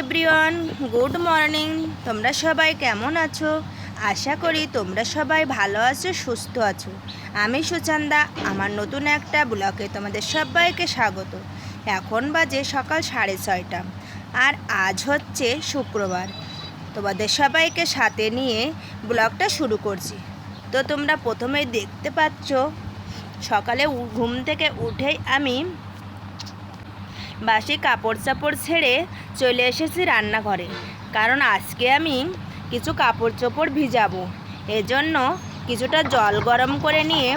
Everyone, good morning. তোমরা সবাই কেমন আছো? আশা করি তোমরা সবাই ভালো আছো, সুস্থ আছো। আমি সুচান্দা, আমার নতুন একটা ব্লগে তোমাদের সবাইকে স্বাগত। এখন বাজে সকাল সাড়ে ছয়টা, আর আজ হচ্ছে শুক্রবার। তোমাদের সবাইকে সাথে নিয়ে ব্লগটা শুরু করছি। তো তোমরা প্রথমেই দেখতে পাচ্ছ, সকালে ঘুম থেকে উঠেই আমি বাসি কাপড় চাপড় ছেড়ে চলে এসেছি রান্নাঘরে। কারণ আজকে আমি কিছু কাপড় চোপড় ভিজাবো। এজন্য কিছুটা জল গরম করে নিয়ে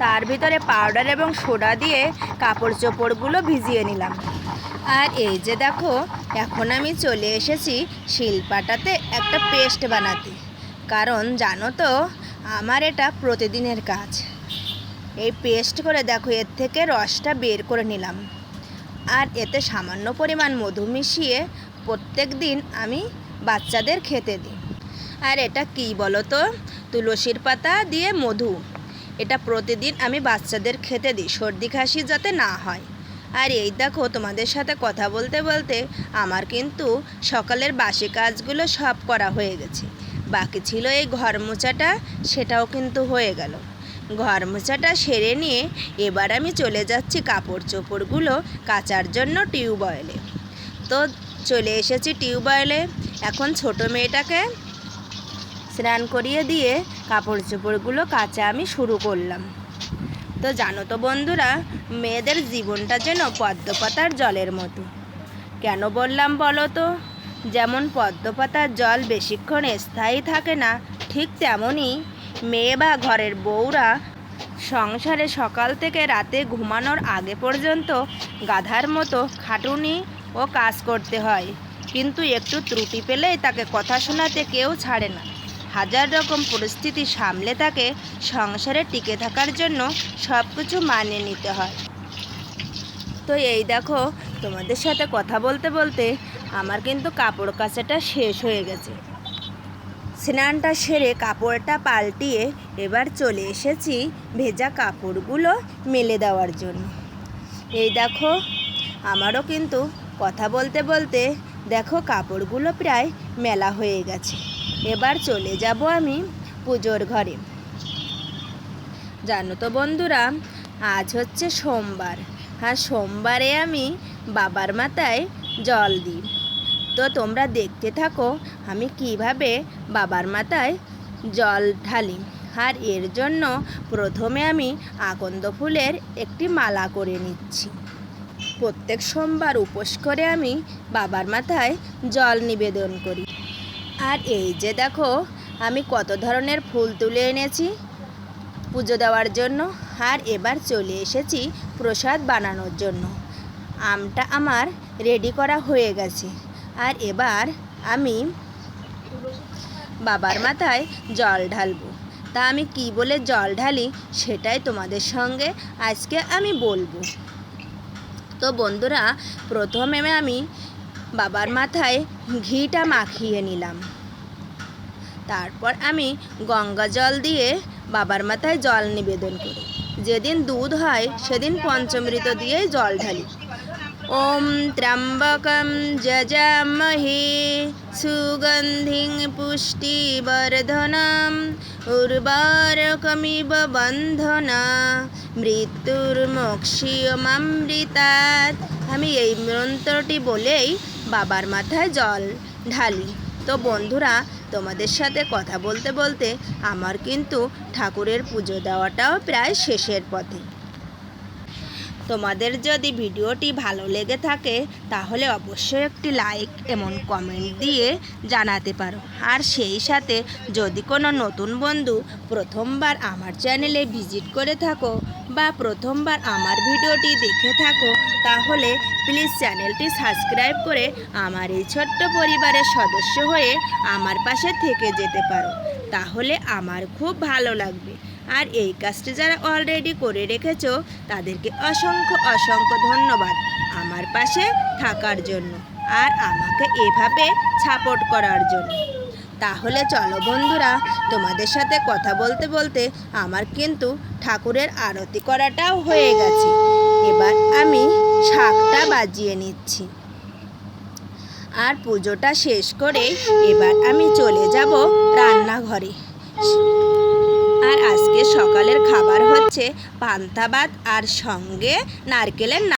তার ভিতরে পাউডার এবং সোডা দিয়ে কাপড় চোপড়গুলো ভিজিয়ে নিলাম। আর এই যে দেখো, এখন আমি চলে এসেছি শিলপাটাতে একটা পেস্ট বানাতে। কারণ জানো তো, আমার এটা প্রতিদিনের কাজ। এই পেস্ট করে দেখো, এর থেকে রসটা বের করে নিলাম। আর এতে সামান্য পরিমাণ মধু মিশিয়ে প্রত্যেক দিন আমি বাচ্চাদের খেতে দিই। আর এটা কি বলো তো তুলসীর পাতা দিয়ে মধু। এটা প্রতিদিন আমি বাচ্চাদের খেতে দিই, সর্দি কাশি যাতে না হয়। আর এই দেখো, তোমাদের সাথে কথা বলতে বলতে আমার কিন্তু সকালের বাসি কাজগুলো সব করা হয়ে গেছে। বাকি ছিল এই ঘর মোচাটা সেটাও কিন্তু হয়ে গেল। ঘর মোছাটা সেরে নিয়ে এবার আমি চলে যাচ্ছি কাপড় চোপড়গুলো কাচার জন্য টিউবওয়েলে। তো চলে এসেছি টিউবওয়েলে। এখন ছোট মেয়েটাকে স্নান করিয়ে দিয়ে কাপড় চোপড়গুলো কাচা আমি শুরু করলাম। তো জানো তো বন্ধুরা, মেয়েদের জীবনটা যেন পদ্ম পাতার জলের মতো। কেন বললাম বলো তো? যেমন পদ্ম পাতার জল বেশিক্ষণ স্থায়ী থাকে না, ঠিক তেমনই মেয়ে বা ঘরের বউরা সংসারে সকাল থেকে রাতে ঘুমানোর আগে পর্যন্ত গাধার মতো খাটুনি ও কাজ করতে হয়। কিন্তু একটু ত্রুটি পেলেই তাকে কথা শোনাতে কেউ ছাড়ে না। হাজার রকম পরিস্থিতি সামলে তাকে সংসারে টিকে থাকার জন্য সব কিছু মানিয়ে নিতে হয়। তো এই দেখো, তোমাদের সাথে কথা বলতে বলতে আমার কিন্তু কাপড় কাচাটা শেষ হয়ে গেছে। স্নানটা সেরে কাপড়টা পাল্টিয়ে এবার চলে এসেছি ভেজা কাপড়গুলো মেলে দেওয়ার জন্য। এই দেখো, আমারও কিন্তু কথা বলতে বলতে দেখো কাপড়গুলো প্রায় মেলা হয়ে গেছে। এবার চলে যাব আমি পুজোর ঘরে। জানো তো বন্ধুরা, আজ হচ্ছে সোমবার। আর সোমবারে আমি বাবার মাথায় জল দিই। তো তোমরা দেখতে থাকো। আমি কীভাবে বাবার মাথায় জল ঢালি? আর এর জন্য প্রথমে আমি আকন্দ ফুলের একটি মালা করে নিচ্ছি। প্রত্যেক সোমবার উপোস করে আমি বাবার মাথায় জল নিবেদন করি। আর এই যে দেখো, আমি কত ধরনের ফুল তুলে এনেছি পুজো দেওয়ার জন্য। আর এবার চলে এসেছি প্রসাদ বানানোর জন্য। আমটা আমার রেডি করা হয়ে গেছে। আর এবার আমি বাবার মাথায় জল ঢালবো। তা আমি কি বলে জল ঢালি সেটাই তোমাদের সঙ্গে আজকে আমি বলব। তো বন্ধুরা, প্রথমে আমি বাবার মাথায় ঘিটা মাখিয়ে নিলাম। তারপর আমি গঙ্গা জল দিয়ে বাবার মাথায় জল নিবেদন করি। যেদিন দুধ হয়, সেদিন পঞ্চমৃত দিয়ে জল ঢালি। ওম ত্র্যম্বকম যজামহে সুগন্ধিং পুষ্টিবর্ধনম উর্বরকমিব বন্ধনা মৃত্যুর্মোক্ষীয়মামৃতাৎ আমি এই মন্ত্রটি বলেই বাবার মাথায় জল ঢালি। তো বন্ধুরা, তোমাদের সাথে কথা বলতে বলতে আমার কিন্তু ঠাকুরের পুজো দেওয়াটাও প্রায় শেষের পথে। তোমাদের যদি ভিডিওটি ভালো লেগে থাকে, তাহলে অবশ্যই একটি লাইক এবং কমেন্ট দিয়ে জানাতে পারো। আর সেই সাথে যদি কোনো নতুন বন্ধু প্রথমবার আমার চ্যানেলে ভিজিট করে থাকো বা প্রথমবার আমার ভিডিওটি দেখে থাকো, তাহলে প্লিজ চ্যানেলটি সাবস্ক্রাইব করে আমার এই ছোট্ট পরিবারের সদস্য হয়ে আমার পাশে থেকে যেতে পারো। তাহলে আমার খুব ভালো লাগবে। আর এই কাজটি যারা অলরেডি করে রেখেছ, তাদেরকে অসংখ্য অসংখ্য ধন্যবাদ আমার পাশে থাকার জন্য আর আমাকে এভাবে সাপোর্ট করার জন্য। তাহলে চলো বন্ধুরা, তোমাদের সাথে কথা বলতে বলতে আমার কিন্তু ঠাকুরের আরতি করাটাও হয়ে গেছে। এবার আমি শাকটা বাজিয়ে নিচ্ছি। আর পুজোটা শেষ করে এবার আমি চলে যাব রান্নাঘরে। আর আজকে সকালের খাবার হচ্ছে পান্তা ভাত আর সঙ্গে নারকেলের